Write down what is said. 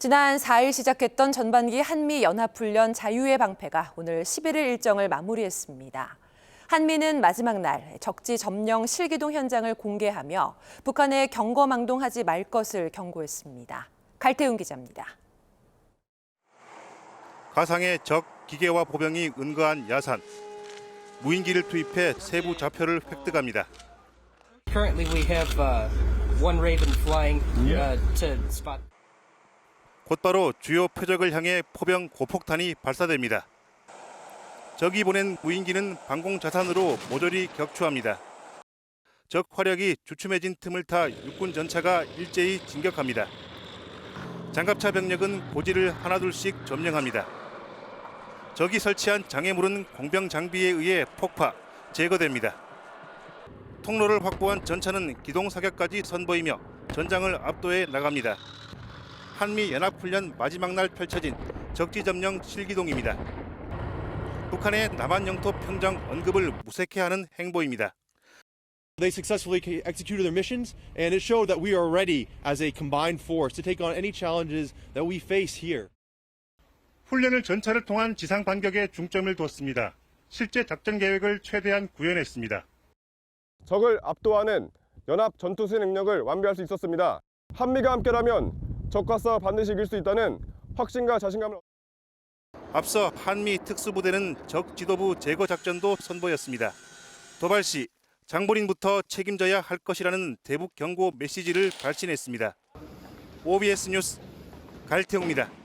지난 4일 시작했던 전반기 한미 연합훈련 자유의 방패가 오늘 11일 일정을 마무리했습니다. 한미는 마지막 날 적지 점령 실기동 현장을 공개하며 북한에 경거망동하지 말 것을 경고했습니다. 갈태훈 기자입니다. 가상의 적 기계와 보병이 은거한 야산. 무인기를 투입해 세부 좌표를 획득합니다. Currently, we have one Raven flying to spot. 곧바로 주요 표적을 향해 포병 고폭탄이 발사됩니다. 적이 보낸 무인기는 방공 자산으로 모조리 격추합니다. 적 화력이 주춤해진 틈을 타 육군 전차가 일제히 진격합니다. 장갑차 병력은 고지를 하나둘씩 점령합니다. 적이 설치한 장애물은 공병 장비에 의해 폭파, 제거됩니다. 통로를 확보한 전차는 기동 사격까지 선보이며 전장을 압도해 나갑니다. 한미 연합훈련 마지막 날 펼쳐진 적지 점령 실기동입니다. 북한의 남한 영토 평정 언급을 무색해하는 행보입니다. They successfully executed their missions, and it showed that we are ready as a combined force to take on any challenges that we face here. 훈련을 전차를 통한 지상 반격에 중점을 뒀습니다. 실제 작전 계획을 최대한 구현했습니다. 적을 압도하는 연합 전투수 능력을 완비할 수 있었습니다. 한미가 함께라면 적과 싸워 반드시 이길 수 있다는 확신과 자신감을 앞서 한미 특수부대는 적 지도부 제거 작전도 선보였습니다. 도발 시 장본인부터 책임져야 할 것이라는 대북 경고 메시지를 발신했습니다. OBS 뉴스 갈태웅입니다.